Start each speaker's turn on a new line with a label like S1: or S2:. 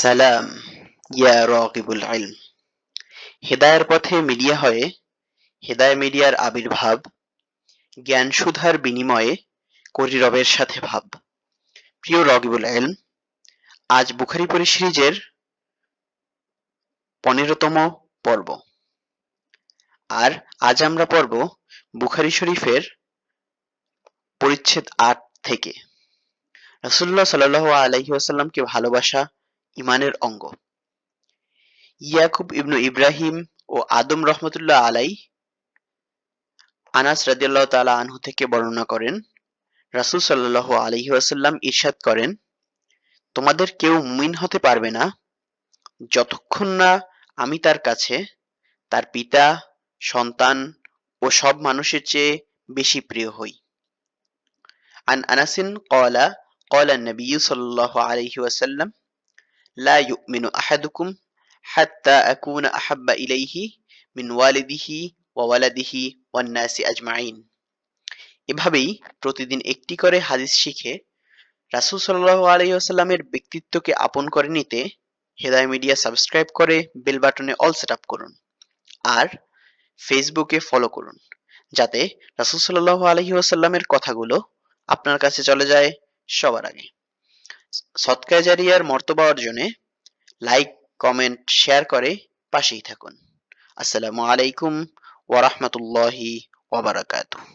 S1: সালাম, ইয়া রাগিবুল ইলম। হেদায়ার পথে মিডিয়া হয়ে, হেদায় মিডিয়ার আবির্ভাব জ্ঞান সুধার বিনিময়ে করি রবের সাথে ভাব। প্রিয় রগিবুল ইলম, আজ বুখারি পরি সিরিজের পনেরোতম পর্ব। আর আজ আমরা পর্ব বুখারি শরীফের পরিচ্ছেদ আট থেকে। সাল্লাল্লাহু আলাইহি ওয়াসাল্লামকে ভালোবাসা ইমানের অঙ্গ। ইয়াকুব ইবনু ইব্রাহিম ও আদম রহমতুল্লাহ আলাই আনাস রাজিয়াল্লাহ তালা আনহু থেকে বর্ণনা করেন, রাসুল সাল্লাহ আলহি আসাল্লাম ইরশাদ করেন, তোমাদের কেউ মুমিন হতে পারবে না যতক্ষণ না আমি তার কাছে, তার পিতা, সন্তান ও সব মানুষের চেয়ে বেশি প্রিয় হই। আন আনাসিন কলা কলা নবী সাল্লাহ আলহি ওয়াসাল্লাম লা ইউমিনু আহাদুকুম হাত্তা আকুনা আহাব্বা ইলাইহি মিন ওয়ালিদিহি ওয়া ওয়ালাদিহি ওয়ান নাসি আজমাইন এভাবেই প্রতিদিন একটি করে হাদিস শিখে রাসুল সাল্লাহ আলহিহাস্লামের ব্যক্তিত্বকে আপন করে নিতে হেদায় মিডিয়া সাবস্ক্রাইব করে বেল বাটনে অল সেট আপ করুন আর ফেসবুকে ফলো করুন যাতে রাসুল সাল্লাহ আলহিহাস্লামের কথাগুলো আপনার কাছে চলে যায় সবার আগে। সৎকায় জারিয়ার মর্তবা অর্জনে লাইক কমেন্ট শেয়ার করে পাশেই থাকুন। আসসালামু আলাইকুম ওয়া রাহমাতুল্লাহি ওয়া বারাকাতুহু।